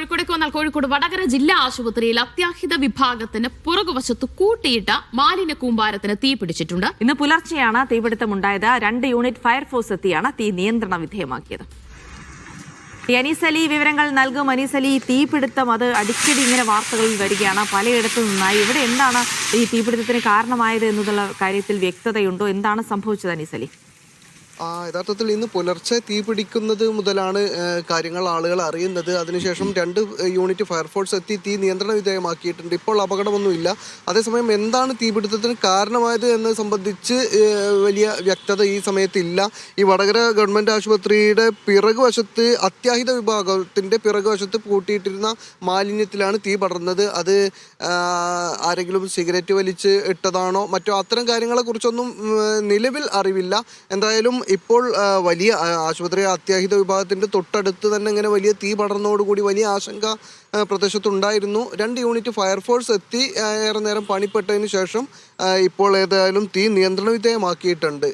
കോഴിക്കോടേക്ക് വന്നാൽ കോഴിക്കോട് വടകര ജില്ലാ ആശുപത്രിയിൽ അത്യാഹിത വിഭാഗത്തിന് പുറകുവശത്ത് കൂട്ടിയിട്ട മാലിന്യ കൂമ്പാരത്തിന് തീ പിടിച്ചിട്ടുണ്ട്. ഇന്ന് പുലർച്ചെയാണ് തീപിടുത്തമുണ്ടായത് രണ്ട് യൂണിറ്റ് ഫയർഫോഴ്സ് എത്തിയാണ് തീ നിയന്ത്രണ വിധേയമാക്കിയത്. അനീസലി വിവരങ്ങൾ നൽകും. അനീസ് അലി തീപിടുത്തം അത് അടിക്കടി ഇങ്ങനെ വാർത്തകളിൽ വരികയാണ്. പലയിടത്തു നിന്നായി. ഇവിടെ എന്താണ് ഈ തീപിടുത്തത്തിന് കാരണമായത് എന്നതുള്ള കാര്യത്തിൽ വ്യക്തതയുണ്ടോ? എന്താണ് സംഭവിച്ചത് അനീസ് അലി? ആ യഥാർത്ഥത്തിൽ ഇന്ന് പുലർച്ചെ തീ പിടിക്കുന്നത് മുതലാണ് കാര്യങ്ങൾ ആളുകൾ അറിയുന്നത്. അതിനുശേഷം രണ്ട് യൂണിറ്റ് ഫയർഫോഴ്സ് എത്തി തീ നിയന്ത്രണ വിധേയമാക്കിയിട്ടുണ്ട്. ഇപ്പോൾ അപകടമൊന്നുമില്ല. അതേസമയം എന്താണ് തീപിടുത്തത്തിന് കാരണമായത് എന്ന് സംബന്ധിച്ച് വലിയ വ്യക്തത ഈ സമയത്തില്ല. ഈ വടകര ഗവൺമെന്റ് ആശുപത്രിയുടെ പിറകുവശത്ത് അത്യാഹിത വിഭാഗത്തിന്റെ പിറകുവശത്ത് കൂട്ടിയിട്ടിരുന്ന മാലിന്യത്തിലാണ് തീ പടർന്നത്. അത് ആ, ആരെങ്കിലും സിഗരറ്റ് വലിച്ച് ഇട്ടതാണോ മറ്റോ അത്തരം കാര്യങ്ങളെക്കുറിച്ചൊന്നും കുറിച്ചൊന്നും നിലവിൽ അറിവില്ല. എന്തായാലും ഇപ്പോൾ വലിയ ആശുപത്രി അത്യാഹിത വിഭാഗത്തിന്റെ തൊട്ടടുത്ത് തന്നെ ഇങ്ങനെ വലിയ തീ പടർന്നതോടുകൂടി വലിയ ആശങ്ക പ്രദേശത്തുണ്ടായിരുന്നു. രണ്ട് യൂണിറ്റ് ഫയർഫോഴ്സ് എത്തി ഏറെ നേരം പണിപ്പെട്ടതിന് ശേഷം ഇപ്പോൾ ഏതായാലും തീ നിയന്ത്രണ വിധേയമാക്കിയിട്ടുണ്ട്